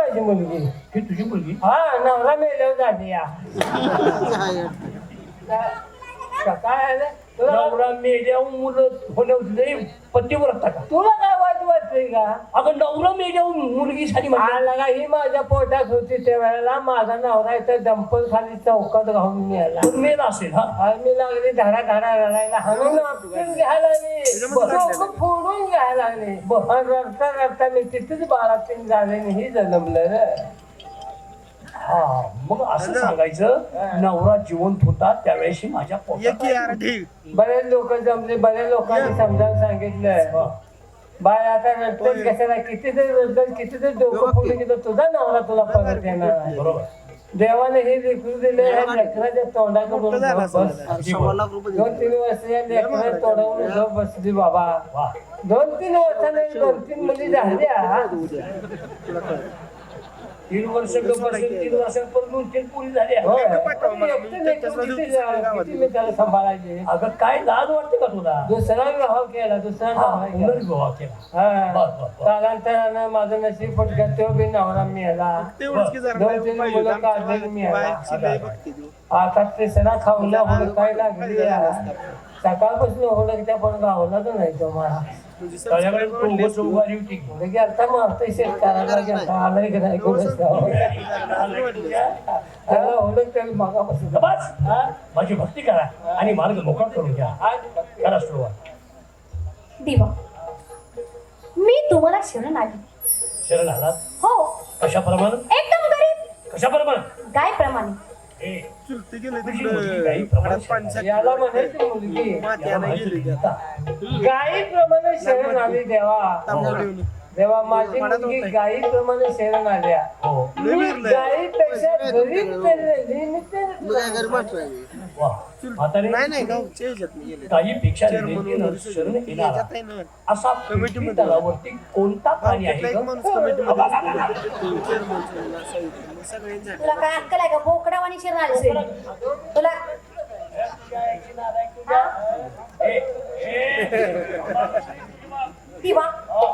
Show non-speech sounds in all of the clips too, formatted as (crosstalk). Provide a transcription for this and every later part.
माझी मुलगी. ही तुझी मुलगी? हा नवरा मेल्यावर झाली या. (laughs) काय आलं? नवरा मेल्यावर मुलं लई पतिव्रता का? तुला काय वाईट वाटतंय का? अगं नवरा मेल्यावर मुलगी साठी म्हणजे? आला का ही माझ्या पोटात होती त्या वेळेला माझा नवरा इथं डंपल खाली चौकात घालून मिळाला मेला असेल हा? मी लागली धाडा धाडा रडायला हाणून घ्यायला फोडून घ्यायला लागली. रडता रडता मी तिथेच बाळातीन झाले आणि ही जन्मलं रे. हा मग असं सांगायचं नवरा जिवंत होता त्यावेळेस माझ्या पोटात बरेच लोक जमले बऱ्याच लोकांनी समजावून सांगितलं. बाय आता रडतोय कशाला किती तरी रडतोय किती तरी डोकं फोडून गेलं तुझा नवरा तुला परत येणार आहे. बरोबर. देवाने हे लेकरू दिले ह्या लेकराच्या तोंडाकडून बस सव्वा लाख रुपये दोन तीन वर्ष या लेकरा तोंडावरून गप बसली बाबा. वा दोन तीन वर्षाने दोन तीन मुली झाल्या. तीन वर्ष तीन वर्षात परत दोन तीन पुरी झाल्या. पण सांभाळायचे? अगं काय लाज वाटते का तुला? दुसरा विवाह केला दुसरा हा, नवरा केला. माझं नशीब फटका तो बी नवरा मिळाला. दोन तीन मुलं काढलेली मी आहे. बाहेरची लई बघते ती. आता तिसरा खाऊला हुडकाय लागली सकाळपासून हुडकत्या पण गावला तर नाही तो मला. त्याच्याकडे सबस्क्राईबर चौघ चौघारी होती गेलता मारतोय शेतकऱ्याला गेलता आलंय की नाही कोणच हुडकते मागापासून बस माझी भक्ती करा आणि मार्ग मोकळा करून घ्या करा सुरुवात दिवा मी तुम्हाला शरण आली शरण आलात हो कशाप्रमाणे एकदम गरीब कशाप्रमाणे गायप्रमाणे ए, चुलती गेले तिकडं गाई प्रमाणे घरात पाणी साठलं. याला म्हणायची मुलगी. माती याला आणायला माहिती गेली होती. गायीप्रमाणे शरण आली देवा. देवा. माझी मुलगी गायीप्रमाणे शरण आल्या. हो. गायीपेक्षा गरीब तरी मी ते- वा म्हातारे नाही नाही गावच्या ह्याच्यात मी गेले. काही पेक्षा चेअरमन विनंतीनं वगैरे शरण सगळे येणारा. ह्याच्यात आहे ना. असा कमिटीमध्ये. पृथ्वी तलावरती कोणता आहे असतो. चेअरमन. मग सगळ्यांसाठी तुला काय अक्कल आहे का? तुला दिवा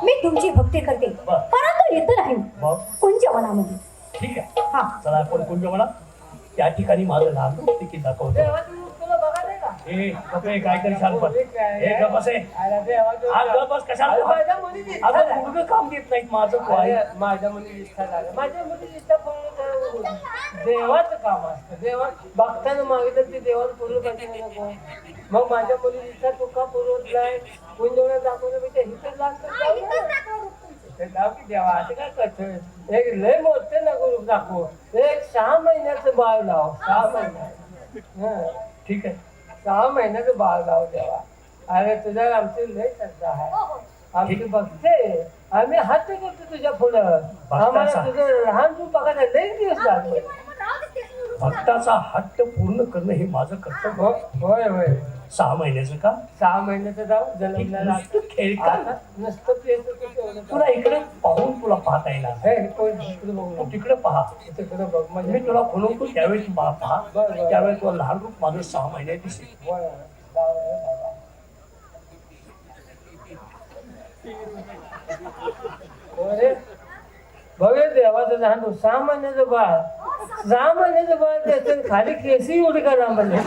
मी तुमची भक्ती करते. परंतु येत नाही. मग? कोणच्या वनामध्ये ठीक आहे. हा. चला आपण कोणत्या म्हणा त्या ठिकाणी माझं लहान तिकीट दाखवतो? ए काय तरी कशाला अगं. मुलगं काम देत नाहीत माझं काय माझ्या इच्छा झाली. माझ्या मुलीची इच्छा पूर्ण करून देवाचं काम असतं. देवा भक्तानं मागितलं ते देवाला पूर्ण नको मग माझ्या मुलीची इच्छा तू का पुरवत नाही कुंजवण्यात दाखवलं मी ते हिथं लागतं जाऊ दे. ते जाऊ की देवा असं काय करतोय एक लय मोठं नको दाखव. एक सहा महिन्याचं बाळ लाव सहा महिन्यात हं. ठीक आहे. सहा महिन्याचं बाळ लाव देवा. अरे तुझ्या आमची लय श्रद्धा आहे. आमची बघते आम्ही हात करतो तुझ्या पुढं. आम्हाला तुझं लहान तू बघायला लई दिवस लागले भक्ताचा हट्ट पूर्ण करणं हे माझं कर्तव्य हो- होय होय. सहा महिन्याचं का? सहा महिन्याचं जाऊ जन्मलेला का आता नुसतं तेवढं. तुला इकडे पाहून तुला पाहता येणार हे, तू तिकडे पहा. तिकडं बघ म्हणजे मी तुला खुलवतो त्यावेळेस तू पहा. त्यावेळेस तुला लहान रूप माझं सहा महिन्यात दिसेल. बघे देवाचं लहान तू सहा महिन्याचं बाळ. सहा महिन्याचं बाळ त्याचं खाली केसी उडी म्हणजे दिवा,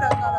Allah.